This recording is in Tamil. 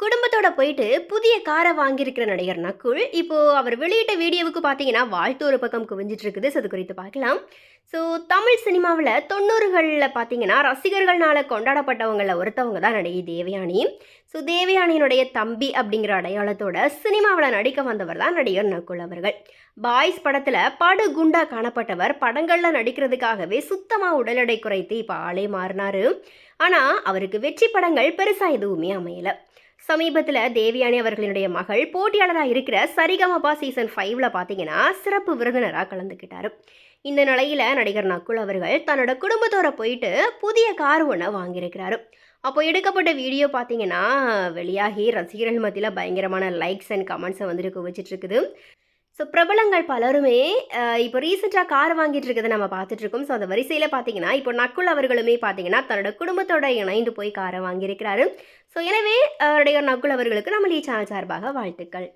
குடும்பத்தோட போயிட்டு புதிய காரை வாங்கியிருக்கிற நடிகர் நக்குள் இப்போ அவர் வெளியிட்ட வீடியோவுக்கு பார்த்தீங்கன்னா வாழ்த்து ஒரு பக்கம் குவிஞ்சிட்டு இருக்குது அது குறித்து பார்க்கலாம். ஸோ தமிழ் சினிமாவில் தொண்ணூறுகளில் பார்த்தீங்கன்னா ரசிகர்கள்னால கொண்டாடப்பட்டவங்களில் ஒருத்தவங்க தான் நடிகை தேவயானி. ஸோ தேவயானியினுடைய தம்பி அப்படிங்கிற அடையாளத்தோட சினிமாவில் நடிக்க வந்தவர் தான் நடிகர் நக்குள் அவர்கள். பாய்ஸ் படத்தில் படு குண்டா காணப்பட்டவர். படங்களில் நடிக்கிறதுக்காகவே சுத்தமாக உடல் எடை குறைத்து இப்போ ஆளே மாறினாரு. ஆனால் அவருக்கு வெற்றி படங்கள் பெருசாக எதுவுமே அமையலை. சமீபத்தில் தேவியானி அவர்களினுடைய மகள் போட்டியாளராக இருக்கிற சரிகமபா சீசன் ஃபைவ்ல பார்த்தீங்கன்னா சிறப்பு விருந்தினராக கலந்துக்கிட்டாரு. இந்த நிலையில் நடிகர் நக்குல் அவர்கள் தன்னோட குடும்பத்தோட போயிட்டு புதிய கார் ஒன்றை வாங்கியிருக்கிறாரு. அப்போ எடுக்கப்பட்ட வீடியோ பார்த்தீங்கன்னா வெளியாகி ரசிகர்கள் மத்தியில் பயங்கரமான லைக்ஸ் அண்ட் கமெண்ட்ஸை வந்துட்டு குவிச்சிட்டு இருக்குது. ஸோ பிரபலங்கள் பலருமே இப்போ ரீசெண்டாக கார் வாங்கிட்டு இருக்கிறத நம்ம பார்த்துட்டு இருக்கோம். ஸோ அந்த வரிசையில் பார்த்தீங்கன்னா இப்போ நக்குள் அவர்களுமே பார்த்தீங்கன்னா தன்னோட குடும்பத்தோட இணைந்து போய் காரை வாங்கியிருக்கிறாரு. ஸோ எனவே அவருடைய நக்குள் அவர்களுக்கு நம்ம சேனல் சார்பாக வாழ்த்துக்கள்.